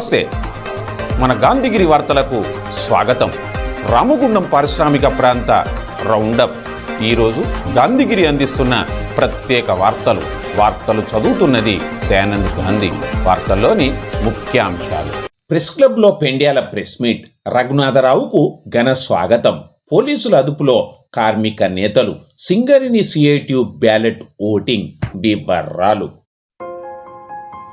నమస్తే. మన గాంధీగిరి వార్తలకు స్వాగతం. రామగుండం పారిశ్రామిక ప్రాంత రౌండప్. ఈరోజు గాంధీగిరి అందిస్తున్న ప్రత్యేక వార్తలు. వార్తలు చదువుతున్నది దయానంద్ గాంధీ. వార్తల్లోని ముఖ్యాంశాలు. ప్రెస్ క్లబ్లో పెండ్యాల ప్రెస్ మీట్. రఘునాథరావుకు ఘన స్వాగతం. పోలీసుల అదుపులో కార్మిక నేతలు. Singareni CITU ballot voting. బిబర్రాలు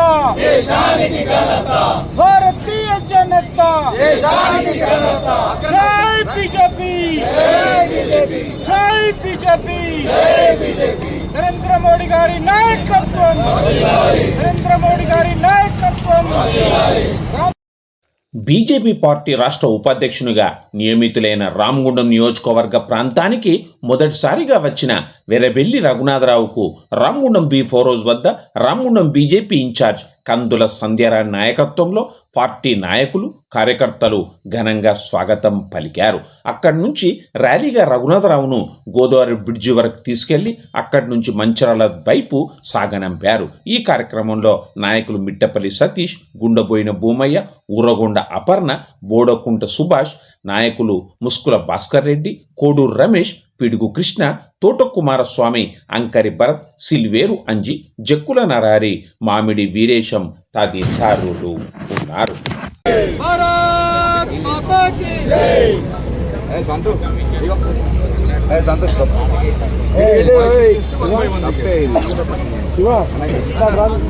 जनता। भारतीय जनता। जय बीजेपी। जय बीजेपी। नरेंद्र मोदी गारी नायकत्व। नरेंद्र मोदी गारी नायकत्व। బీజేపీ పార్టీ రాష్ట్ర ఉపాధ్యక్షునిగా నియమితులైన రామగుండం నియోజకవర్గ ప్రాంతానికి మొదటిసారిగా వచ్చిన వెరబెల్లి రఘునాథరావుకు రామగుండం బి ఫోరోజ్ వద్ద రామగుండం బీజేపీ ఇన్ఛార్జ్ కందుల సంధ్యారాయణ నాయకత్వంలో పార్టీ నాయకులు కార్యకర్తలు ఘనంగా స్వాగతం పలికారు. అక్కడి నుంచి ర్యాలీగా రఘునాథరావును గోదావరి బ్రిడ్జి వరకు తీసుకెళ్ళి అక్కడి నుంచి మంచిరాల వైపు సాగనంపారు. ఈ కార్యక్రమంలో నాయకులు మిట్టపల్లి సతీష్ గుండబోయిన భూమయ్య ఊరగొండ అపర్ణ బోడకుంట సుభాష్ నాయకులు ముస్కుల భాస్కర్ రెడ్డి కోడూరు రమేష్ పిడుగు కృష్ణ తోట కుమారస్వామి అంకరి భరత్ సిల్వేరు అంజి జక్కుల నరారి మామిడి వీరేశం తదితరులు ఉన్నారు. భారత్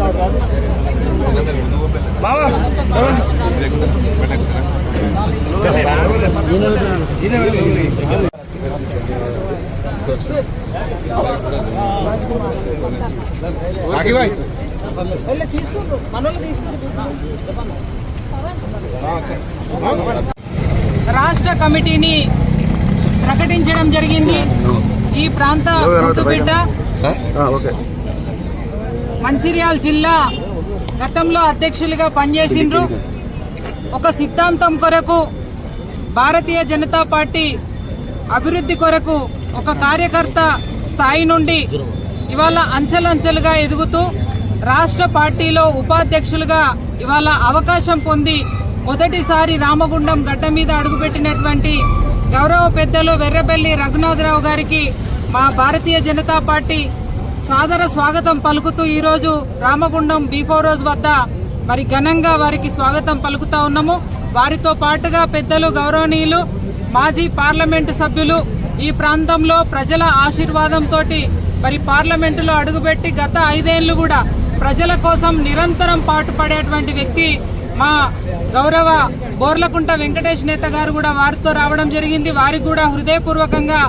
మాతా కీ రాష్ట్ర కమిటీని ప్రకటించడం జరిగింది. ఈ ప్రాంత ముద్దుబిడ్డ మంచిర్యాల జిల్లా గతంలో అధ్యక్షులుగా పనిచేసిండ్రు. ఒక సిద్ధాంతం కొరకు భారతీయ జనతా పార్టీ అభివృద్ధి కొరకు ఒక కార్యకర్త స్థాయి నుండి ఇవాళ అంచెలంచెలుగా ఎదుగుతూ రాష్ట్ర పార్టీలో ఉపాధ్యక్షులుగా ఇవాళ అవకాశం పొంది మొదటిసారి రామగుండం గడ్డ మీద అడుగుపెట్టినటువంటి గౌరవ పెద్దలు వెర్రబెల్లి రఘునాథరావు గారికి మా భారతీయ జనతా పార్టీ సాదర స్వాగతం పలుకుతూ ఈరోజు రామగుండం బిఫోర్ రోజు వద్ద మరి ఘనంగా వారికి స్వాగతం పలుకుతా ఉన్నాము. వారితో పాటుగా పెద్దలు గౌరవనీయులు మాజీ పార్లమెంటు సభ్యులు ఈ ప్రాంతంలో ప్రజల ఆశీర్వాదంతో మరి పార్లమెంటులో అడుగుపెట్టి గత ఐదేళ్ళు కూడా ప్రజల కోసం నిరంతరం పాటుపడేటువంటి వ్యక్తి మా గౌరవ బోర్లకుంట వెంకటేష్ నేత గారు కూడా వారితో రావడం జరిగింది. వారికి కూడా హృదయపూర్వకంగా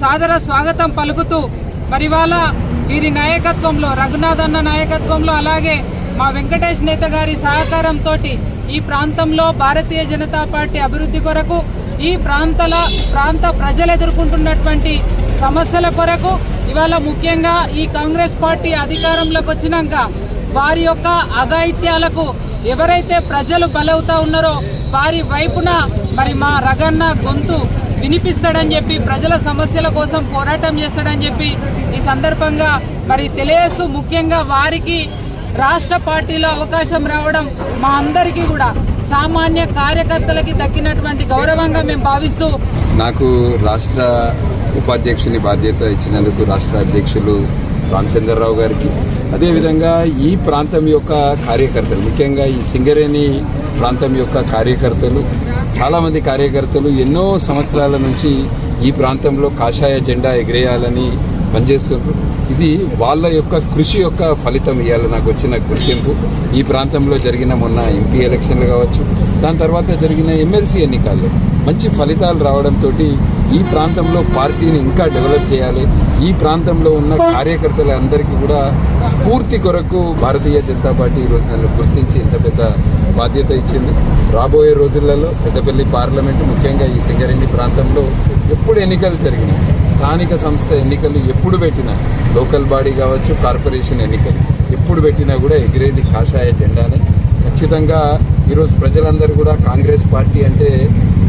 సాదర స్వాగతం పలుకుతూ మరి వీరి నాయకత్వంలో రఘునాథ్ అన్న నాయకత్వంలో అలాగే మా వెంకటేష్ నేత గారి సహకారంతో ఈ ప్రాంతంలో భారతీయ జనతా పార్టీ అభివృద్ధి కొరకు ఈ ప్రాంతాల ప్రాంత ప్రజలు ఎదుర్కొంటున్నటువంటి సమస్యల కొరకు ఇవాళ ముఖ్యంగా ఈ కాంగ్రెస్ పార్టీ అధికారంలోకి వచ్చినాక వారి యొక్క అఘాయిత్యాలకు ఎవరైతే ప్రజలు బలవుతా ఉన్నారో వారి వైపున మరి మా రగన్న గొంతు వినిపిస్తాడని చెప్పి ప్రజల సమస్యల కోసం పోరాటం చేస్తాడని చెప్పి ఈ సందర్భంగా మరి తెలియస్తూ ముఖ్యంగా వారికి రాష్ట్ర పార్టీలో అవకాశం రావడం మా అందరికీ కూడా సామాన్య కార్యకర్తలకి దక్కినటువంటి గౌరవంగా మేము భావిస్తూ నాకు రాష్ట్ర ఉపాధ్యక్షుని బాధ్యత ఇచ్చినందుకు రాష్ట్ర అధ్యక్షులు రామచంద్రరావు గారికి. అదేవిధంగా ఈ ప్రాంతం యొక్క కార్యకర్తలు ముఖ్యంగా ఈ సింగరేణి ప్రాంతం యొక్క కార్యకర్తలు చాలా మంది కార్యకర్తలు ఎన్నో సంవత్సరాల నుంచి ఈ ప్రాంతంలో కాషాయ జెండా ఎగిరేయాలని పనిచేస్తున్నారు. ఇది వాళ్ళ యొక్క కృషి యొక్క ఫలితం ఇవాళ నాకు వచ్చిన గుర్తింపు. ఈ ప్రాంతంలో జరిగిన మొన్న ఎంపీ ఎలక్షన్లు కావచ్చు దాని తర్వాత జరిగిన ఎమ్మెల్సీ ఎన్నికల్లో మంచి ఫలితాలు రావడంతో ఈ ప్రాంతంలో పార్టీని ఇంకా డెవలప్ చేయాలి. ఈ ప్రాంతంలో ఉన్న కార్యకర్తలందరికీ కూడా స్ఫూర్తి కొరకు భారతీయ జనతా పార్టీ ఈరోజు నన్ను గుర్తించి ఇంత పెద్ద బాధ్యత ఇచ్చింది. రాబోయే రోజులలో పెద్దపల్లి పార్లమెంటు ముఖ్యంగా ఈ సింగరేణి ప్రాంతంలో ఎప్పుడు ఎన్నికలు జరిగినాయి స్థానిక సంస్థ ఎన్నికలు ఎప్పుడు పెట్టినా లోకల్ బాడీ కావచ్చు కార్పొరేషన్ ఎన్నికలు ఎప్పుడు పెట్టినా కూడా ఎగిరేది కాషాయ జెండానే. ఖచ్చితంగా ఈరోజు ప్రజలందరూ కూడా కాంగ్రెస్ పార్టీ అంటే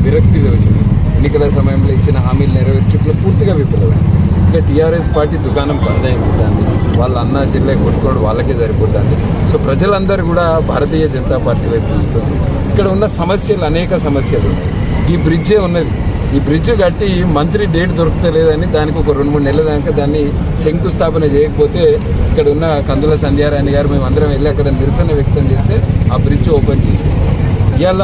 విరక్తి వచ్చింది. ఎన్నికల సమయంలో ఇచ్చిన హామీలు నెరవేర్చట్లో పూర్తిగా విఫలమైంది. ఇంకా టీఆర్ఎస్ పార్టీ దుకాణం బందైపోతుంది వాళ్ళ అన్న చెల్లె కొట్టుకోవడం వాళ్ళకే సరిపోతుంది. సో ప్రజలందరూ కూడా భారతీయ జనతా పార్టీ వైపు చూస్తుంది ఇక్కడ ఉన్న సమస్యలు అనేక సమస్యలు ఉన్నాయి. ఈ బ్రిడ్జే ఉన్నది. ఈ బ్రిడ్జ్ కట్టి మంత్రి డేట్ దొరకలేదని దానికి ఒక రెండు మూడు నెలల దాకా దాన్ని శంకుస్థాపన చేయకపోతే ఇక్కడ ఉన్న కందుల సంధ్యారాణి గారు మేము అందరం వెళ్ళి అక్కడ నిరసన వ్యక్తం చేస్తే ఆ బ్రిడ్జ్ ఓపెన్ చేసి. ఇవాళ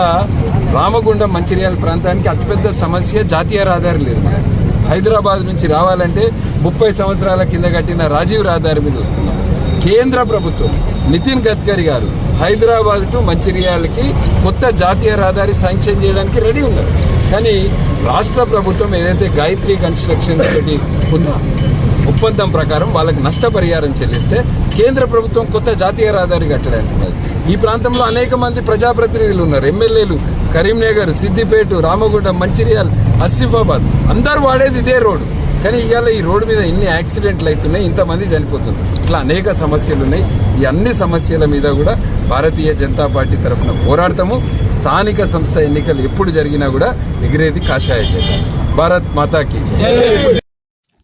రామగుండం మంచిర్యాల ప్రాంతానికి అతిపెద్ద సమస్య జాతీయ రహదారి లేదు. హైదరాబాద్ నుంచి రావాలంటే ముప్పై సంవత్సరాల కింద కట్టిన రాజీవ్ రహదారి మీద వస్తున్నాం. కేంద్ర ప్రభుత్వం నితిన్ గడ్కరీ గారు హైదరాబాద్ టు మంచిర్యాలకి కొత్త జాతీయ రహదారి శాంక్షన్ చేయడానికి రెడీ ఉన్నారు. కానీ రాష్ట్ర ప్రభుత్వం ఏదైతే గాయత్రి కన్స్ట్రక్షన్ తోటి ఉందో ఒప్పందం ప్రకారం వాళ్ళకి నష్టపరిహారం చెల్లిస్తే కేంద్ర ప్రభుత్వం కొత్త జాతీయ రహదారి కట్టడానికి ఈ ప్రాంతంలో అనేక మంది ప్రజాప్రతినిధులు ఉన్నారు. ఎమ్మెల్యేలు కరీంనగర్ సిద్దిపేట రామగుండం మంచిర్యాల ఆసిఫాబాద్. అందరు వాడేది ఇదే రోడ్డు. కానీ ఇవాళ ఈ రోడ్డు మీద ఇన్ని యాక్సిడెంట్లు అవుతున్నాయి ఇంతమంది చనిపోతున్నారు. ఇట్లా అనేక సమస్యలు ఉన్నాయి. ఈ అన్ని సమస్యల మీద కూడా భారతీయ జనతా పార్టీ తరఫున పోరాడతాము. స్థానిక సంస్థ ఎన్నికలు ఎప్పుడు జరిగినా కూడా ఎగిరేది కాషాయ జెండా భారత్ మాతాకి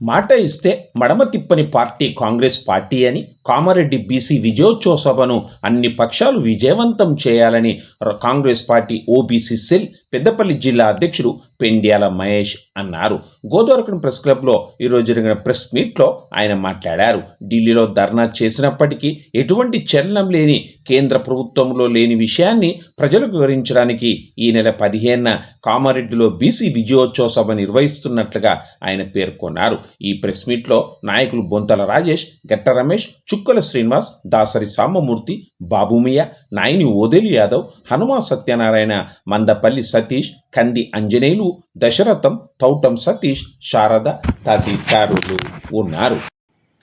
మాట ఇస్తే మడమ తిప్పని పార్టీ కాంగ్రెస్ పార్టీ అని కామారెడ్డి బీసీ విజయోత్సవ సభను అన్ని పక్షాలు విజయవంతం చేయాలని Congress party OBC cell Peddapalli జిల్లా అధ్యక్షుడు పెండ్యాల మహేష్ అన్నారు. గోదావరికం ప్రెస్ క్లబ్లో ఈరోజు జరిగిన ప్రెస్ మీట్లో ఆయన మాట్లాడారు. ఢిల్లీలో ధర్నా చేసినప్పటికీ ఎటువంటి చలనం లేని కేంద్ర ప్రభుత్వంలో లేని విషయాన్ని ప్రజలకు వివరించడానికి ఈ నెల పదిహేనున కామారెడ్డిలో బీసీ విజయోత్సవ సభ నిర్వహిస్తున్నట్లుగా ఆయన పేర్కొన్నారు. ఈ ప్రెస్ మీట్లో నాయకులు బొంతల రాజేష్ గట్ట రమేష్ చుక్కల శ్రీనివాస్ దాసరి సాంబమూర్తి బాబుమియ నాయని ఓదెలి యాదవ్ హనుమా సత్యనారాయణ మందపల్లి సతీష్ కంది అంజనేయులు దశరథం తౌటం సతీష్ శారద తదితరులు ఉన్నారు.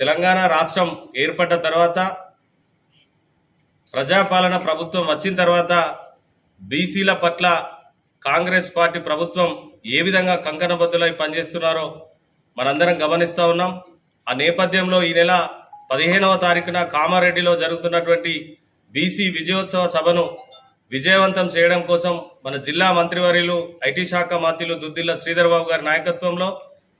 తెలంగాణ రాష్ట్రం ఏర్పడ్డ తర్వాత ప్రజాపాలన ప్రభుత్వం వచ్చిన తర్వాత బీసీల పట్ల కాంగ్రెస్ పార్టీ ప్రభుత్వం ఏ విధంగా కంకణబద్దులై పనిచేస్తున్నారో మనందరం గమనిస్తూ ఉన్నాం. ఆ నేపథ్యంలో ఈ నెల పదిహేనవ తారీఖున కామారెడ్డిలో జరుగుతున్నటువంటి బీసీ విజయోత్సవ సభను విజయవంతం చేయడం కోసం మన జిల్లా మంత్రివర్యులు ఐటీ శాఖ మంత్రులు దుద్దిల్ల శ్రీధర్ బాబు గారి నాయకత్వంలో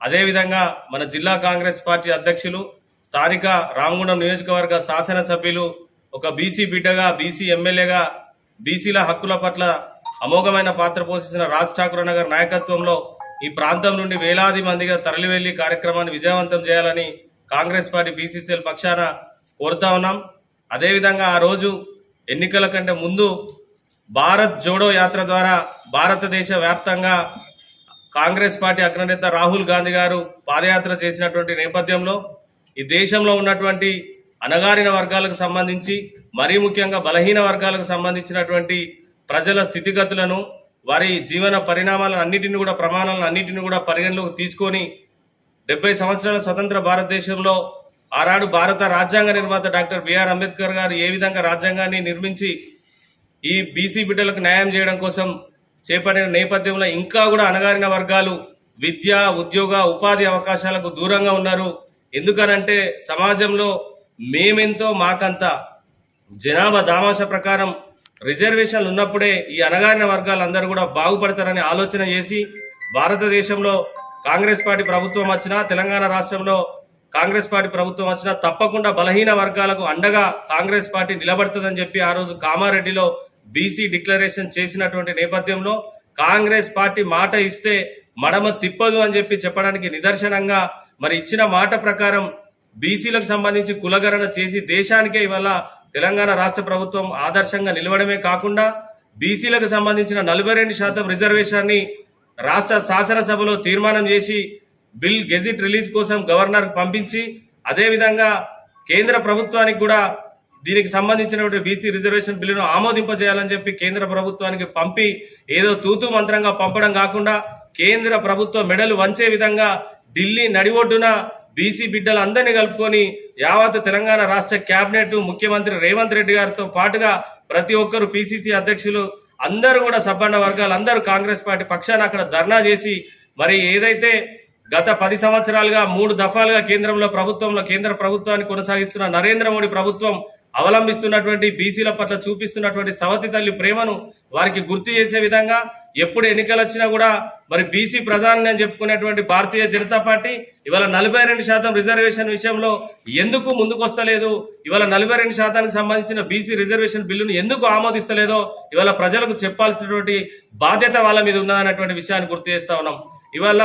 అదేవిధంగా మన జిల్లా కాంగ్రెస్ పార్టీ అధ్యక్షులు స్థానిక రామగుండం నియోజకవర్గ శాసనసభ్యులు ఒక బీసీ బిడ్డగా బీసీ ఎమ్మెల్యేగా బీసీల హక్కుల పట్ల అమోఘమైన పాత్ర పోషించిన రాజ్ ఠాకూర్ నగర్ గారి నాయకత్వంలో ఈ ప్రాంతం నుండి వేలాది మందిగా తరలివెళ్ళి కార్యక్రమాన్ని విజయవంతం చేయాలని కాంగ్రెస్ పార్టీ బీసీసీఎల్ పక్షాన కోరుతా ఉన్నాం. అదేవిధంగా ఆ రోజు ఎన్నికల కంటే ముందు భారత్ జోడో యాత్ర ద్వారా భారతదేశ వ్యాప్తంగా కాంగ్రెస్ పార్టీ అగ్రనేత రాహుల్ గాంధీ గారు పాదయాత్ర చేసినటువంటి నేపథ్యంలో ఈ దేశంలో ఉన్నటువంటి అణగారిన వర్గాలకు సంబంధించి మరీ ముఖ్యంగా బలహీన వర్గాలకు సంబంధించినటువంటి ప్రజల స్థితిగతులను వారి జీవన పరిణామాలను అన్నిటిని కూడా ప్రమాణాలను అన్నిటిని కూడా పరిగణలోకి తీసుకొని డెబ్బై సంవత్సరాల స్వతంత్ర భారతదేశంలో ఆనాడు భారత రాజ్యాంగ నిర్మాత డాక్టర్ బిఆర్ అంబేద్కర్ గారు ఏ విధంగా రాజ్యాంగాన్ని నిర్మించి ఈ బీసీ బిడ్డలకు న్యాయం చేయడం కోసం చేపట్టిన నేపథ్యంలో ఇంకా కూడా అణగారిన వర్గాలు విద్య ఉద్యోగ ఉపాధి అవకాశాలకు దూరంగా ఉన్నారు. ఎందుకనంటే సమాజంలో మేమెంతో మాకంత జనాభా దామాష ప్రకారం రిజర్వేషన్లు ఉన్నప్పుడే ఈ అణగారిన వర్గాలందరూ కూడా బాగుపడతారని ఆలోచన చేసి భారతదేశంలో కాంగ్రెస్ పార్టీ ప్రభుత్వం వచ్చినా తెలంగాణ రాష్ట్రంలో కాంగ్రెస్ పార్టీ ప్రభుత్వం వచ్చినా తప్పకుండా బలహీన వర్గాలకు అండగా కాంగ్రెస్ పార్టీ నిలబడుతుందని చెప్పి ఆ రోజు కామారెడ్డిలో బీసీ డిక్లరేషన్ చేసినటువంటి నేపథ్యంలో కాంగ్రెస్ పార్టీ మాట ఇస్తే మడమ తిప్పదు అని చెప్పి చెప్పడానికి నిదర్శనంగా మరి ఇచ్చిన మాట ప్రకారం బీసీలకు సంబంధించి కులగణన చేసి దేశానికే ఇవాళ తెలంగాణ రాష్ట్ర ప్రభుత్వం ఆదర్శంగా నిలవడమే కాకుండా బీసీలకు సంబంధించిన నలభై రెండు శాతం రిజర్వేషన్ని రాష్ట్ర శాసనసభలో తీర్మానం చేసి బిల్ గెజిట్ రిలీజ్ కోసం గవర్నర్ పంపించి అదేవిధంగా కేంద్ర ప్రభుత్వానికి కూడా దీనికి సంబంధించినటువంటి బీసీ రిజర్వేషన్ బిల్లును ఆమోదింపజేయాలని చెప్పి కేంద్ర ప్రభుత్వానికి పంపి ఏదో తూతు మంత్రంగా పంపడం కాకుండా కేంద్ర ప్రభుత్వ మెడలు వంచే విధంగా ఢిల్లీ నడిఒడ్డున బీసీ బిడ్డలందరినీ కలుపుకొని యావత్ తెలంగాణ రాష్ట్ర కేబినెట్ ముఖ్యమంత్రి రేవంత్ రెడ్డి గారితో పాటుగా ప్రతి ఒక్కరు పిసిసి అధ్యక్షులు అందరూ కూడా సబ్బండ వర్గాలు అందరూ కాంగ్రెస్ పార్టీ పక్షాన అక్కడ ధర్నా చేసి మరి ఏదైతే గత పది సంవత్సరాలుగా మూడు దఫాలుగా కేంద్రంలో ప్రభుత్వంలో కేంద్ర ప్రభుత్వాన్ని కొనసాగిస్తున్న నరేంద్ర మోడీ ప్రభుత్వం అవలంబిస్తున్నటువంటి బీసీల పట్ల చూపిస్తున్నటువంటి సవతి తల్లి ప్రేమను వారికి గుర్తు చేసే విధంగా ఎప్పుడు ఎన్నికలు వచ్చినా కూడా మరి బీసీ ప్రధాని అని చెప్పుకునేటువంటి భారతీయ జనతా పార్టీ ఇవాళ నలభై రెండు శాతం రిజర్వేషన్ విషయంలో ఎందుకు ముందుకొస్తలేదు? ఇవాళ నలభై రెండు శాతానికి సంబంధించిన బీసీ రిజర్వేషన్ బిల్లును ఎందుకు ఆమోదిస్తలేదో ఇవాళ ప్రజలకు చెప్పాల్సినటువంటి బాధ్యత వాళ్ళ మీద ఉన్నదనేటువంటి విషయాన్ని గుర్తు చేస్తా ఉన్నాం. ఇవాళ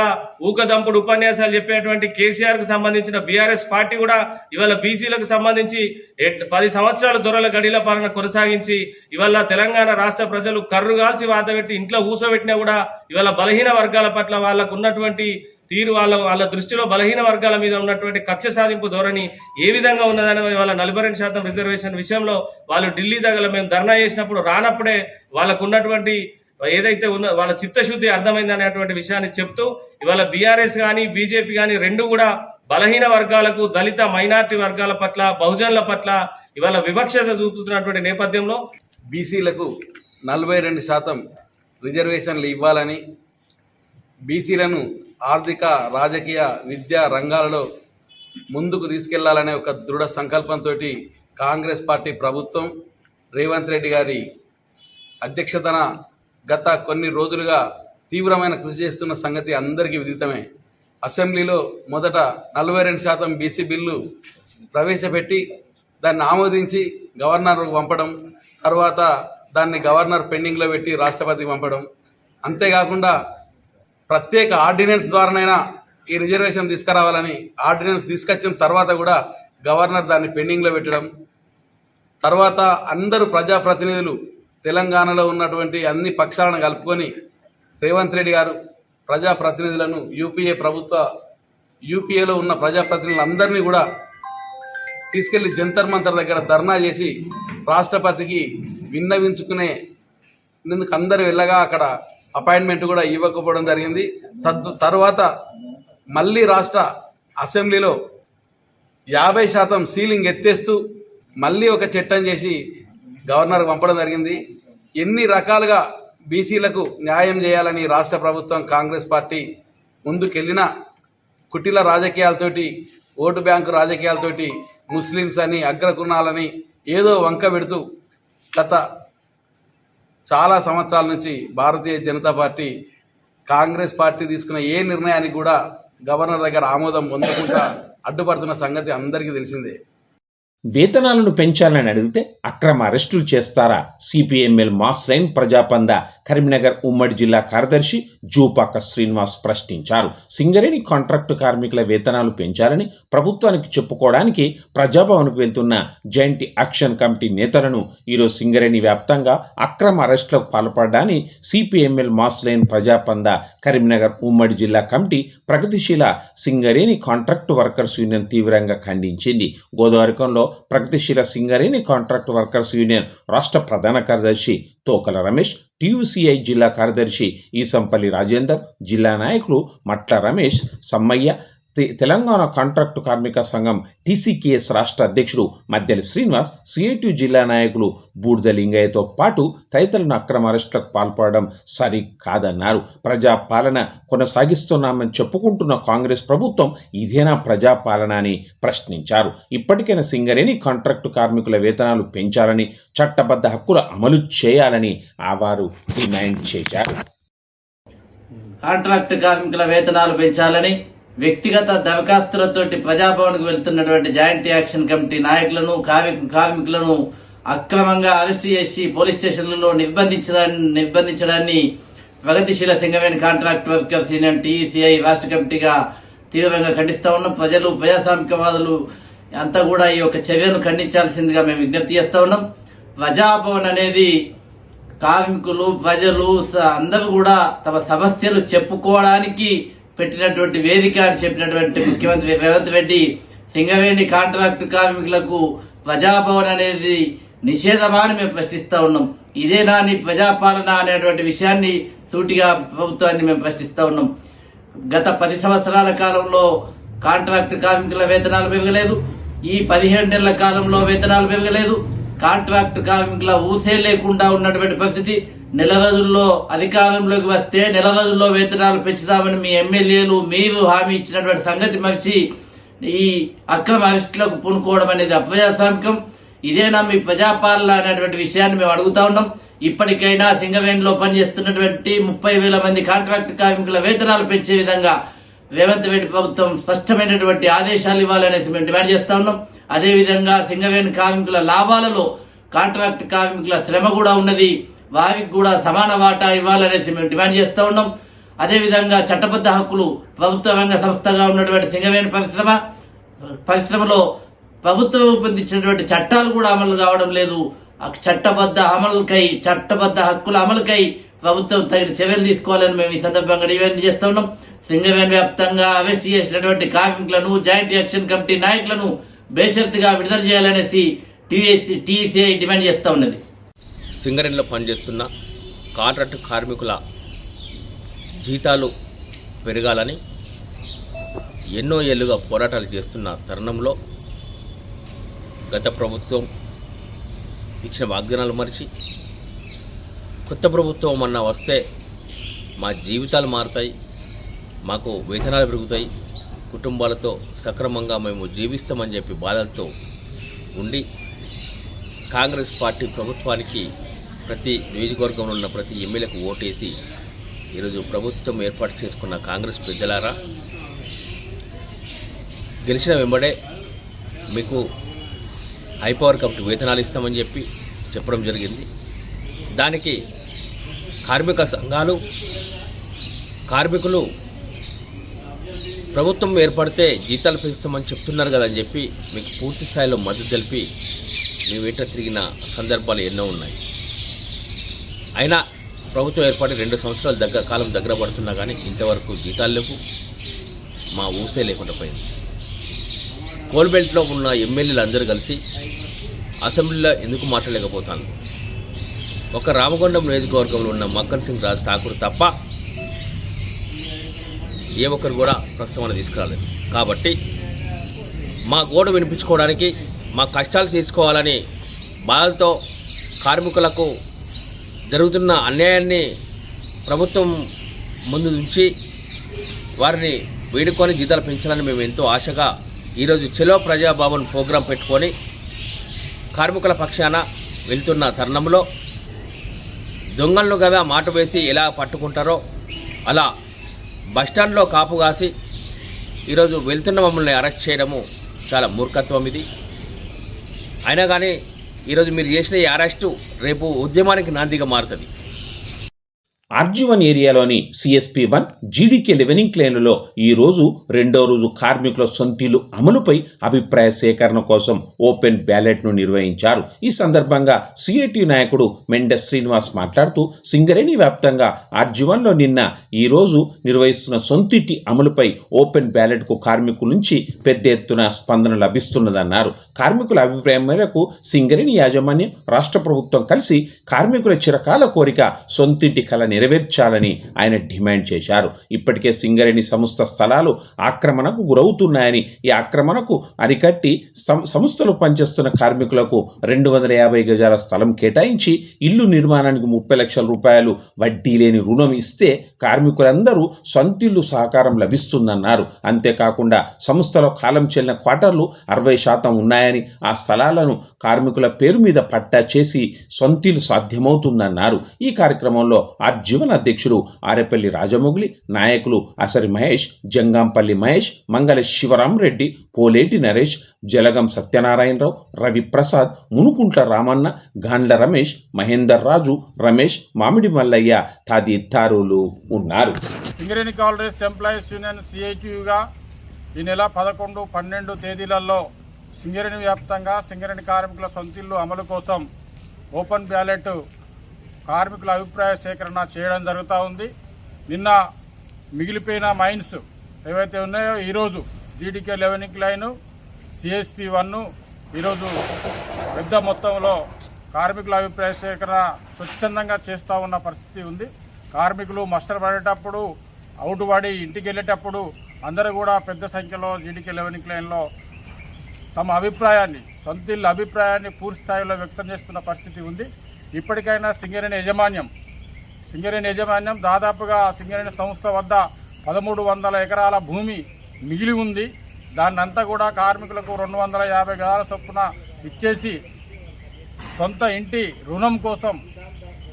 ఊకదంపుడు ఉపన్యాసాలు చెప్పేటువంటి కేసీఆర్కు సంబంధించిన బీఆర్ఎస్ పార్టీ కూడా ఇవాళ బీసీలకు సంబంధించి ఎట్- పది సంవత్సరాల దొరల గడిల పాలన కొనసాగించి ఇవాళ తెలంగాణ రాష్ట్ర ప్రజలు కర్రుగాల్చి వాతబెట్టి ఇంట్లో ఊసబెట్టినా కూడా ఇవాళ బలహీన వర్గాల పట్ల వాళ్ళకు ఉన్నటువంటి తీరు వాళ్ళ వాళ్ళ దృష్టిలో బలహీన వర్గాల మీద ఉన్నటువంటి కక్ష సాధింపు ధోరణి ఏ విధంగా ఉన్నదని వాళ్ళ నలభై రెండు శాతం రిజర్వేషన్ విషయంలో వాళ్ళు ఢిల్లీ దగ్గర మేము ధర్నా చేసినప్పుడు రానప్పుడే వాళ్ళకు ఉన్నటువంటి ఏదైతే ఉన్న వాళ్ళ చిత్తశుద్ధి అర్థమైంది అనేటువంటి విషయాన్ని చెప్తూ ఇవాళ బీఆర్ఎస్ కానీ బీజేపీ కానీ రెండు కూడా బలహీన వర్గాలకు దళిత మైనార్టీ వర్గాల పట్ల బహుజనుల పట్ల ఇవాళ వివక్షత చూపుతున్నటువంటి నేపథ్యంలో బీసీలకు నలభై రెండు శాతం రిజర్వేషన్లు ఇవ్వాలని బీసీలను ఆర్థిక రాజకీయ విద్యా రంగాలలో ముందుకు తీసుకెళ్ళాలనే ఒక దృఢ సంకల్పంతో కాంగ్రెస్ పార్టీ ప్రభుత్వం రేవంత్ రెడ్డి గారి అధ్యక్షతన గత కొన్ని రోజులుగా తీవ్రమైన కృషి చేస్తున్న సంగతి అందరికీ విదితమే. అసెంబ్లీలో మొదట నలభై రెండు శాతం బీసీ బిల్లు ప్రవేశపెట్టి దాన్ని ఆమోదించి గవర్నర్కు పంపడం తర్వాత దాన్ని గవర్నర్ పెండింగ్లో పెట్టి రాష్ట్రపతికి పంపడం. అంతేకాకుండా ప్రత్యేక ఆర్డినెన్స్ ద్వారానైనా ఈ రిజర్వేషన్ తీసుకురావాలని ఆర్డినెన్స్ తీసుకొచ్చిన తర్వాత కూడా గవర్నర్ దాన్ని పెండింగ్లో పెట్టడం. తర్వాత అందరూ ప్రజాప్రతినిధులు తెలంగాణలో ఉన్నటువంటి అన్ని పక్షాలను కలుపుకొని రేవంత్ రెడ్డి గారు ప్రజాప్రతినిధులను యూపీఏ ప్రభుత్వ యూపీఏలో ఉన్న ప్రజాప్రతినిధులందరినీ కూడా తీసుకెళ్ళి జంతర్ మంతర్ దగ్గర ధర్నా చేసి రాష్ట్రపతికి విన్నవించుకునే ఇందుకు అందరు వెళ్ళగా అక్కడ అపాయింట్మెంట్ కూడా ఇవ్వకపోవడం జరిగింది. తద్ తర్వాత మళ్ళీ రాష్ట్ర అసెంబ్లీలో యాభై శాతం సీలింగ్ ఎత్తేస్తూ మళ్ళీ ఒక చట్టం చేసి గవర్నర్ పంపడం జరిగింది. ఎన్ని రకాలుగా బీసీలకు న్యాయం చేయాలని రాష్ట్ర ప్రభుత్వం కాంగ్రెస్ పార్టీ ముందుకెళ్ళినా కుటిల రాజకీయాలతోటి ఓటు బ్యాంకు రాజకీయాలతోటి ముస్లిమ్స్ అని అగ్రకుణాలని ఏదో వంక పెడుతూ గత చాలా సంవత్సరాల నుంచి భారతీయ జనతా పార్టీ కాంగ్రెస్ పార్టీ తీసుకున్న ఏ నిర్ణయానికి కూడా గవర్నర్ దగ్గర ఆమోదం పొందకుండా అడ్డుపడుతున్న సంగతి అందరికీ తెలిసిందే. వేతనాలను పెంచాలని అడిగితే అక్రమ అరెస్టులు చేస్తారా? CPML mass line Prajapantha Karimnagar ఉమ్మడి జిల్లా కార్యదర్శి జూపాక శ్రీనివాస్ ప్రశ్నించారు. సింగరేణి కాంట్రాక్టు కార్మికుల వేతనాలు పెంచాలని ప్రభుత్వానికి చెప్పుకోవడానికి ప్రజాభవన్కు వెళ్తున్న జాయింట్ యాక్షన్ కమిటీ నేతలను ఈరోజు సింగరేణి వ్యాప్తంగా అక్రమ అరెస్టులకు పాల్పడ్డాన్ని CPML mass line Prajapantha Karimnagar ఉమ్మడి జిల్లా కమిటీ ప్రగతిశీల సింగరేణి కాంట్రాక్టు వర్కర్స్ యూనియన్ తీవ్రంగా ఖండించింది. గోదావరికంలో ప్రగతిశీల సింగరేణి కాంట్రాక్ట్ వర్కర్స్ యూనియన్ రాష్ట్ర ప్రధాన కార్యదర్శి తోకల రమేష్ టీయూసీఐ జిల్లా కార్యదర్శి ఈసంపల్లి రాజేందర్ జిల్లా నాయకులు మట్ల రమేష్ సమ్మయ్య తెలంగాణ కాంట్రాక్టు కార్మిక సంఘం టీసీకేఎస్ రాష్ట్ర అధ్యక్షుడు మద్దెల శ్రీనివాస్ సిఐటి జిల్లా నాయకులు బూడిద లింగయ్యతో పాటు తదితరులను అక్రమ అరెస్టులకు పాల్పడడం సరికాదన్నారు. ప్రజాపాలన కొనసాగిస్తున్నామని చెప్పుకుంటున్న కాంగ్రెస్ ప్రభుత్వం ఇదేనా ప్రజాపాలన అని ప్రశ్నించారు. ఇప్పటికైనా సింగరేణి కాంట్రాక్టు కార్మికుల వేతనాలు పెంచాలని చట్టబద్ధ హక్కులు అమలు చేయాలని ఆ వారు డిమాండ్ చేశారు. కాంట్రాక్ట్ కార్మికుల వేతనాలు పెంచాలని వ్యక్తిగత దరఖాస్తులతోటి ప్రజాభవన్కు వెళ్తున్నటువంటి జాయింట్ యాక్షన్ కమిటీ నాయకులను కార్మికులను అక్రమంగా అరెస్టు చేసి పోలీస్ స్టేషన్లలో నిర్బంధించడాన్ని నిర్బంధించడాన్ని ప్రగతిశీల Singareni contract workers union TCI రాష్ట్ర కమిటీగా తీవ్రంగా ఖండిస్తా ఉన్నాం. ప్రజలు ప్రజాస్వామికవాదులు అంతా కూడా ఈ యొక్క చర్యను ఖండించాల్సిందిగా మేము విజ్ఞప్తి చేస్తా ఉన్నాం. ప్రజాభవన్ అనేది కార్మికులు ప్రజలు స- అందరూ కూడా తమ సమస్యలు చెప్పుకోవడానికి పెట్టినటువంటి వేదిక అని చెప్పినటువంటి ముఖ్యమంత్రి రేవంత్ రెడ్డి సింగరేణి కాంట్రాక్టు కార్మికులకు ప్రజాభవన్ అనేది నిషేధమా అని మేము ప్రశ్నిస్తా ఉన్నాం. ఇదేనా నీ ప్రజాపాలన అనేటువంటి విషయాన్ని సూటిగా ప్రభుత్వాన్ని మేము ప్రశ్నిస్తా ఉన్నాం. గత పది సంవత్సరాల కాలంలో కాంట్రాక్ట్ కార్మికుల వేతనాలు పెరగలేదు. ఈ పదిహేడేళ్ళ కాలంలో వేతనాలు పెరగలేదు. కాంట్రాక్ట్ కార్మికుల ఊసే లేకుండా ఉన్నటువంటి పరిస్థితి. నెల రోజుల్లో అధికారంలోకి వస్తే నెల రోజుల్లో వేతనాలు పెంచుతామని మీ ఎమ్మెల్యేలు మీరు హామీ ఇచ్చినటువంటి సంగతి మరిచి ఈ అక్రమ అరెస్టులకు పూనుకోవడం అనేది అప్రజాస్వామికం. ఇదేనా మీ ప్రజాపాలన అనేటువంటి విషయాన్ని మేము అడుగుతా ఉన్నాం. ఇప్పటికైనా సింగవేణిలో పనిచేస్తున్నటువంటి ముప్పై వేల మంది కాంట్రాక్ట్ కార్మికుల వేతనాలు పెంచే విధంగా రేవంత్ రెడ్డి ప్రభుత్వం స్పష్టమైనటువంటి ఆదేశాలు ఇవ్వాలనేసి మేము డిమాండ్ చేస్తా ఉన్నాం. అదేవిధంగా సింగవేణి కార్మికుల లాభాలలో కాంట్రాక్ట్ కార్మికుల శ్రమ కూడా ఉన్నది. వారికి కూడా సమాన వాటా ఇవ్వాలనేసి మేము డిమాండ్ చేస్తూ ఉన్నాం. అదేవిధంగా చట్టబద్ధ హక్కులు ప్రభుత్వ రంగ సంస్థగా ఉన్నటువంటి సింగరేణి పరిశ్రమ పరిశ్రమలో ప్రభుత్వం రూపొందించినటువంటి చట్టాలు కూడా అమలు కావడం లేదు. చట్టబద్ధ అమలుకై చట్టబద్ధ హక్కుల అమలుకై ప్రభుత్వం తగిన చర్యలు తీసుకోవాలని మేము ఈ సందర్భంగా డిమాండ్ చేస్తా ఉన్నాం. సింగరేణి వ్యాప్తంగా అరెస్ట్ చేసినటువంటి కార్మికులను జాయింట్ యాక్షన్ కమిటీ నాయకులను బేషరతుగా విడుదల చేయాలనేసి టీసీఐ డిమాండ్ చేస్తా ఉన్నది. సింగరేణిలో పనిచేస్తున్న కాంట్రాక్టు కార్మికుల జీతాలు పెరగాలని ఎన్నో ఏళ్ళుగా పోరాటాలు చేస్తున్న తరుణంలో గత ప్రభుత్వం ఇచ్చిన వాగ్దానాలు మరిచి కొత్త ప్రభుత్వం అన్న వస్తే మా జీవితాలు మారుతాయి మాకు వేతనాలు పెరుగుతాయి కుటుంబాలతో సక్రమంగా మేము జీవిస్తామని చెప్పి బాధలతో ఉండి కాంగ్రెస్ పార్టీ ప్రభుత్వానికి ప్రతి నియోజకవర్గంలో ఉన్న ప్రతి ఎమ్మెల్యేకు ఓటేసి ఈరోజు ప్రభుత్వం ఏర్పాటు చేసుకున్న కాంగ్రెస్ పెద్దలారా గెలిచిన వెంబడే మీకు హై పవర్ కమిటీ వేతనాలు ఇస్తామని చెప్పి చెప్పడం జరిగింది. దానికి కార్మిక సంఘాలు కార్మికులు ప్రభుత్వం ఏర్పడితే జీతాలు పెంచుతామని చెప్తున్నారు కదా అని చెప్పి మీకు పూర్తి స్థాయిలో మద్దతు తెలిపి మీ వెంట తిరిగిన సందర్భాలు ఎన్నో ఉన్నాయి. అయినా ప్రభుత్వం ఏర్పాటు రెండు సంవత్సరాల దగ్గర కాలం దగ్గర పడుతున్నా కానీ ఇంతవరకు జీతాలు లేవు. మా ఊసే లేకుండా పోయింది. కోల్బెల్ట్లో ఉన్న ఎమ్మెల్యేలు అందరూ కలిసి అసెంబ్లీలో ఎందుకు మాట్లాడలేకపోతాను? ఒక రామకొండం నియోజకవర్గంలో ఉన్న మక్కన్ సింగ్ రాజ్ ఠాకూర్ తప్ప ఏ ఒక్కరు కూడా ప్రస్తావన తీసుకురాలేదు. కాబట్టి మా గోడ వినిపించుకోవడానికి మా కష్టాలు తీసుకోవాలని బాధలతో కార్మికులకు జరుగుతున్న అన్యాయాన్ని ప్రభుత్వం ముందు ఉంచి వారిని వేడుకొని జీతాలు పెంచాలని మేము ఎంతో ఆశగా ఈరోజు చెలో ప్రజాభవన్ ప్రోగ్రాం పెట్టుకొని కార్మికుల పక్షాన వెళ్తున్న తరుణంలో దొంగలను కదా మాట వేసి ఎలా పట్టుకుంటారో అలా బస్టాండ్లో కాపు కాసి ఈరోజు వెళ్తున్న మమ్మల్ని అరెస్ట్ చేయడము చాలా మూర్ఖత్వం ఇది. అయినా కానీ ఈరోజు మీరు చేసిన ఈ అరెస్టు రేపు ఉద్యమానికి నాందిగా మారుతుంది. ఆర్జీవన్ ఏరియాలోని సిఎస్పి వన్ జీడీకే లివెనింగ్ క్లెయిన్లో ఈ రోజు రెండో రోజు కార్మికుల సొంతీలు అమలుపై అభిప్రాయ సేకరణ కోసం ఓపెన్ బ్యాలెట్ను నిర్వహించారు. ఈ సందర్భంగా సిఐటి నాయకుడు మెండ శ్రీనివాస్ మాట్లాడుతూ సింగరేణి వ్యాప్తంగా ఆర్జీవన్లో నిన్న ఈ రోజు నిర్వహిస్తున్న సొంతిటి అమలుపై ఓపెన్ బ్యాలెట్కు కార్మికుల నుంచి పెద్ద ఎత్తున స్పందన లభిస్తున్నదన్నారు. కార్మికుల అభిప్రాయం మేరకు సింగరేణి యాజమాన్యం రాష్ట్ర ప్రభుత్వం కలిసి కార్మికుల చిరకాల కోరిక సొంతింటి కళ నెరవేర్చాలని ఆయన డిమాండ్ చేశారు. ఇప్పటికే సింగరేణి సంస్థ స్థలాలు ఆక్రమణకు గురవుతున్నాయని ఈ ఆక్రమణకు అరికట్టి సంస్థలు సంస్థలో పనిచేస్తున్న కార్మికులకు రెండు వందల యాభై గజాల స్థలం కేటాయించి ఇల్లు నిర్మాణానికి ముప్పై లక్షల రూపాయలు వడ్డీ లేని రుణం ఇస్తే కార్మికులందరూ సొంతిల్లు సహకారం లభిస్తుందన్నారు. అంతేకాకుండా సంస్థలో కాలం చెల్లిన క్వార్టర్లు అరవై శాతం ఉన్నాయని ఆ స్థలాలను కార్మికుల పేరు మీద పట్టా చేసి సొంతిల్లు సాధ్యమవుతుందన్నారు. ఈ కార్యక్రమంలో జీవన అధ్యక్షుడు ఆరేపల్లి రాజమొగిలి నాయకులు అసరి మహేష్ జంగాంపల్లి మహేష్ మంగళ శివరాం రెడ్డి పోలేటి నరేష్ జలగం సత్యనారాయణరావు రవిప్రసాద్ మునుకుంట్ల రామన్న గాండ్ల రమేష్ మహేందర్ రాజు రమేష్ మామిడి మల్లయ్య తదితరులు ఉన్నారు. సింగరేణి కాలరీస్ ఎంప్లాయీస్ యూనియన్ సిఐటియుగా ఈ నెల పదకొండు పన్నెండు తేదీలలో సింగరేణి వ్యాప్తంగా సింగరేణి కార్మికుల సొంతిల్లు అమలు కోసం ఓపెన్ బ్యాలెట్ కార్మికుల అభిప్రాయ సేకరణ చేయడం జరుగుతూ ఉంది. నిన్న మిగిలిపోయిన మైన్స్ ఏవైతే ఉన్నాయో ఈరోజు GDK eleven incline CSP one ఈరోజు పెద్ద మొత్తంలో కార్మికుల అభిప్రాయ సేకరణ స్వచ్ఛందంగా చేస్తూ ఉన్న పరిస్థితి ఉంది. కార్మికులు మస్టర్ పడేటప్పుడు అవుట్ పడి ఇంటికి వెళ్ళేటప్పుడు అందరూ కూడా పెద్ద సంఖ్యలో జీడీకే లెవెనింగ్ లైన్లో తమ అభిప్రాయాన్ని సొంతిల్ల అభిప్రాయాన్ని పూర్తి స్థాయిలో వ్యక్తం చేస్తున్న పరిస్థితి ఉంది. ఇప్పటికైనా సింగరేణి యాజమాన్యం సింగరేణి యాజమాన్యం దాదాపుగా సింగరేణి సంస్థ వద్ద పదమూడు వందల ఎకరాల భూమి మిగిలి ఉంది. దాన్నంతా కూడా కార్మికులకు రెండు వందల యాభై గదాల చొప్పున ఇచ్చేసి సొంత ఇంటి రుణం కోసం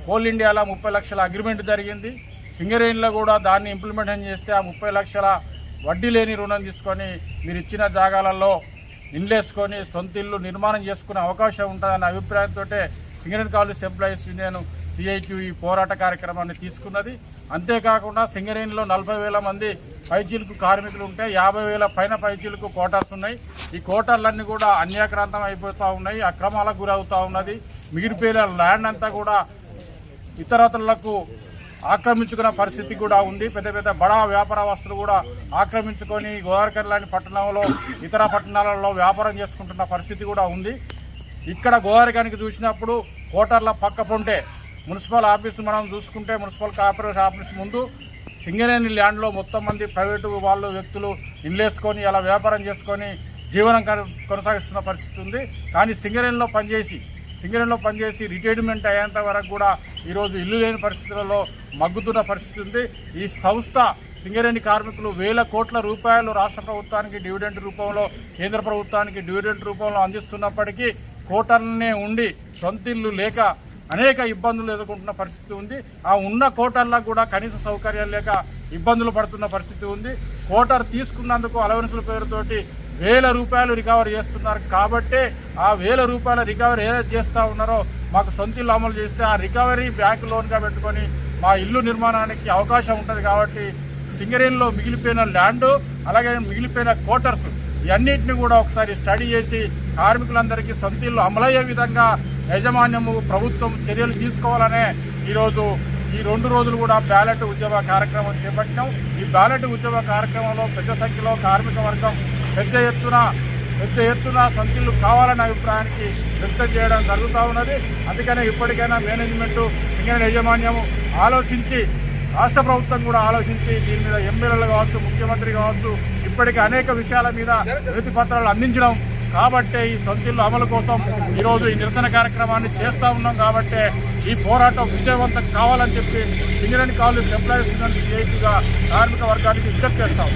కోల్ ఇండియాలో ముప్పై లక్షల అగ్రిమెంట్ జరిగింది. సింగరేణిలో కూడా దాన్ని ఇంప్లిమెంటేషన్ చేస్తే ఆ ముప్పై లక్షల వడ్డీ లేని రుణం తీసుకొని మీరు ఇచ్చిన జాగాలలో ఇండ్లేసుకొని సొంత ఇల్లు నిర్మాణం చేసుకునే అవకాశం ఉంటుందనే అభిప్రాయంతో సింగరేణి కాలేజ్ ఎంప్లాయీస్ యూనియన్ సిఐక్యూ ఈ పోరాట కార్యక్రమాన్ని తీసుకున్నది. అంతేకాకుండా సింగరేణిలో నలభై వేల మంది పైచీలకు కార్మికులు ఉంటే యాభై వేల పైన పైచీలకు కోటార్స్ ఉన్నాయి. ఈ కోటర్లన్నీ కూడా అన్యాక్రాంతం అయిపోతూ ఉన్నాయి అక్రమాలకు గురవుతూ ఉన్నది. మిగిలిపోయిన ల్యాండ్ అంతా కూడా ఇతరతలకు ఆక్రమించుకున్న పరిస్థితి కూడా ఉంది. పెద్ద పెద్ద బడా వ్యాపార వస్తువులు కూడా ఆక్రమించుకొని గోదావరికర్ లాంటి పట్టణంలో ఇతర పట్టణాలలో వ్యాపారం చేసుకుంటున్న పరిస్థితి కూడా ఉంది. ఇక్కడ గోదావరికానికి చూసినప్పుడు కోటర్ల పక్క పొంటే మున్సిపల్ ఆఫీస్ మనం చూసుకుంటే మున్సిపల్ కార్పొరేషన్ ఆఫీస్ ముందు సింగరేణి ల్యాండ్లో మొత్తం మంది ప్రైవేటు వాళ్ళు వ్యక్తులు ఇల్లేసుకొని అలా వ్యాపారం చేసుకొని జీవనం కొనసాగిస్తున్న పరిస్థితి ఉంది. కానీ సింగరేణిలో పనిచేసి సింగరేణిలో పనిచేసి రిటైర్మెంట్ అయ్యేంత వరకు కూడా ఈరోజు ఇల్లు లేని పరిస్థితులలో మగ్గుతున్న పరిస్థితి ఉంది. ఈ సంస్థ సింగరేణి కార్మికులు వేల కోట్ల రూపాయలు రాష్ట్ర ప్రభుత్వానికి డివిడెంట్ రూపంలో కేంద్ర ప్రభుత్వానికి డివిడెంట్ రూపంలో అందిస్తున్నప్పటికీ కోటర్లనే ఉండి సొంతిల్లు లేక అనేక ఇబ్బందులు ఎదుర్కొంటున్న పరిస్థితి ఉంది. ఆ ఉన్న కోటర్లో కూడా కనీస సౌకర్యాలు లేక ఇబ్బందులు పడుతున్న పరిస్థితి ఉంది. కోటర్ తీసుకున్నందుకు అలవెన్సుల పేరుతోటి వేల రూపాయలు రికవర్ చేస్తున్నారు. కాబట్టే ఆ వేల రూపాయల రికవరీ ఏదైతే చేస్తూ ఉన్నారో మాకు సొంత ఇల్లు అమలు చేస్తే ఆ రికవరీ బ్యాంక్ లోన్గా పెట్టుకొని మా ఇల్లు నిర్మాణానికి అవకాశం ఉంటుంది కాబట్టి సింగరేణిలో మిగిలిపోయిన ల్యాండ్ అలాగే మిగిలిపోయిన కోటర్స్ ఇవన్నిటిని కూడా ఒకసారి స్టడీ చేసి కార్మికులందరికీ సొంత అమలయ్యే విధంగా యాజమాన్యము ప్రభుత్వం చర్యలు తీసుకోవాలనే ఈరోజు ఈ రెండు రోజులు కూడా బ్యాలెట్ ఉద్యమ కార్యక్రమం చేపట్టాం ఈ బ్యాలెట్ ఉద్యమ కార్యక్రమంలో పెద్ద సంఖ్యలో కార్మిక వర్గం పెద్ద ఎత్తున పెద్ద ఎత్తున సంఖ్యలు కావాలనే అభిప్రాయానికి వ్యక్తం చేయడం జరుగుతూ ఉన్నది. అందుకనే ఇప్పటికైనా మేనేజ్మెంట్ సింగరేణి యాజమాన్యము ఆలోచించి రాష్ట్ర ప్రభుత్వం కూడా ఆలోచించి దీని మీద ఎమ్మెల్యేలు కావచ్చు ముఖ్యమంత్రి కావచ్చు ఇప్పటికే అనేక విషయాల మీద వినతి పత్రాలు అందించడం కాబట్టే ఈ సొంతిల్లు అమలు కోసం ఈరోజు ఈ నిరసన కార్యక్రమాన్ని చేస్తూ ఉన్నాం కాబట్టే ఈ పోరాటం విజయవంతం కావాలని చెప్పి సింగరేణి కాలేజ్ ఎంప్లాయీస్ యూనియన్గా కార్మిక వర్గానికి విజ్ఞప్తి చేస్తాం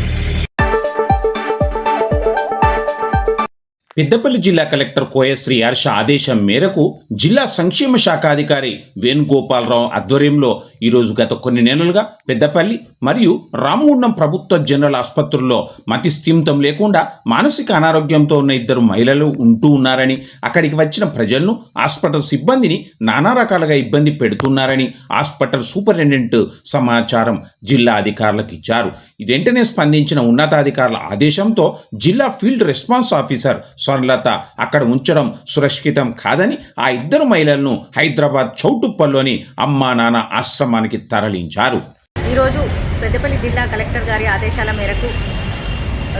పెద్దపల్లి జిల్లా కలెక్టర్ కోయశ్రీ హర్ష ఆదేశం మేరకు జిల్లా సంక్షేమ శాఖ అధికారి వేణుగోపాలరావు ఆధ్వర్యంలో ఈరోజు గత కొన్ని నెలలుగా పెద్దపల్లి మరియు రామగుండం ప్రభుత్వ జనరల్ ఆసుపత్రుల్లో మతి స్థిమితం లేకుండా మానసిక అనారోగ్యంతో ఉన్న ఇద్దరు మహిళలు ఉంటూ ఉన్నారని అక్కడికి వచ్చిన ప్రజలను హాస్పిటల్ సిబ్బందిని నానా రకాలుగా ఇబ్బంది పెడుతున్నారని హాస్పిటల్ సూపరింటెండెంట్ సమాచారం జిల్లా అధికారులకు ఇచ్చారు. ఇది వెంటనే స్పందించిన ఉన్నతాధికారుల ఆదేశంతో జిల్లా ఫీల్డ్ రెస్పాన్స్ ఆఫీసర్ స్వర్ణలత అక్కడ ఉంచడం సురక్షితం కాదని ఆ ఇద్దరు మహిళలను హైదరాబాద్ చౌటుప్పల్లోని అమ్మా నాన్న ఆశ్రమానికి తరలించారు. ఈరోజు పెద్దపల్లి జిల్లా కలెక్టర్ గారి ఆదేశాల మేరకు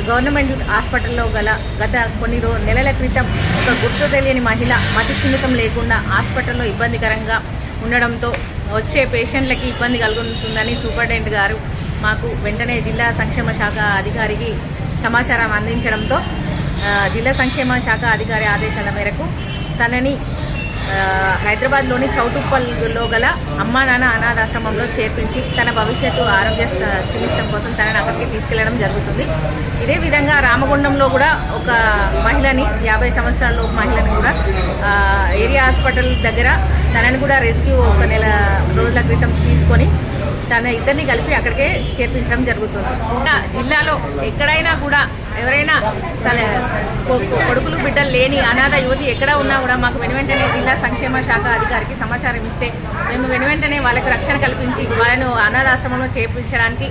గవర్నమెంట్ హాస్పిటల్లో గల గత కొన్ని రో నెలల క్రితం ఒక గుర్తు తెలియని మహిళ మతి స్థిమితం లేకుండా హాస్పిటల్లో ఇబ్బందికరంగా ఉండడంతో వచ్చే పేషెంట్లకి ఇబ్బంది కలుగుతుందని సూపరింటెండెంట్ గారు మాకు వెంటనే జిల్లా సంక్షేమ శాఖ అధికారికి సమాచారం అందించడంతో జిల్లా సంక్షేమ శాఖ అధికారి ఆదేశాల మేరకు తనని హైదరాబాద్లోని చౌటుప్పల్లో గల అమ్మా నాన్న అనాథాశ్రమంలో చేర్పించి తన భవిష్యత్తు ఆరోగ్య స్థ- స్థిమితం కోసం తనని అక్కడికి తీసుకెళ్ళడం జరుగుతుంది. ఇదే విధంగా రామగుండంలో కూడా ఒక మహిళని యాభై సంవత్సరాల మహిళని కూడా ఏరియా హాస్పిటల్ దగ్గర తనని కూడా రెస్క్యూ ఒక నెల రోజుల క్రితం తీసుకొని తన ఇద్దరిని కలిపి అక్కడికే చేర్పించడం జరుగుతుంది. ఇంకా జిల్లాలో ఎక్కడైనా కూడా ఎవరైనా తన కొ- కొడుకులు బిడ్డలు లేని అనాథ యువతి ఎక్కడ ఉన్నా కూడా మాకు వెనువెంటనే జిల్లా సంక్షేమ శాఖ అధికారికి సమాచారం ఇస్తే మేము వెనువెంటనే వాళ్ళకి రక్షణ కల్పించి వాళ్ళను అనాథాశ్రమంలో చేర్పించడానికి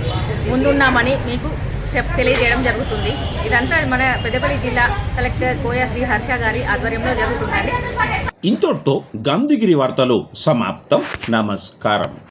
ముందున్నామని మీకు చెప్ తెలియజేయడం జరుగుతుంది. ఇదంతా మన పెద్దపల్లి జిల్లా కలెక్టర్ కోయ శ్రీ హర్ష గారి ఆధ్వర్యంలో జరుగుతుందండి. ఇంతటితో గాంధీగిరి వార్తలు సమాప్తం. నమస్కారం.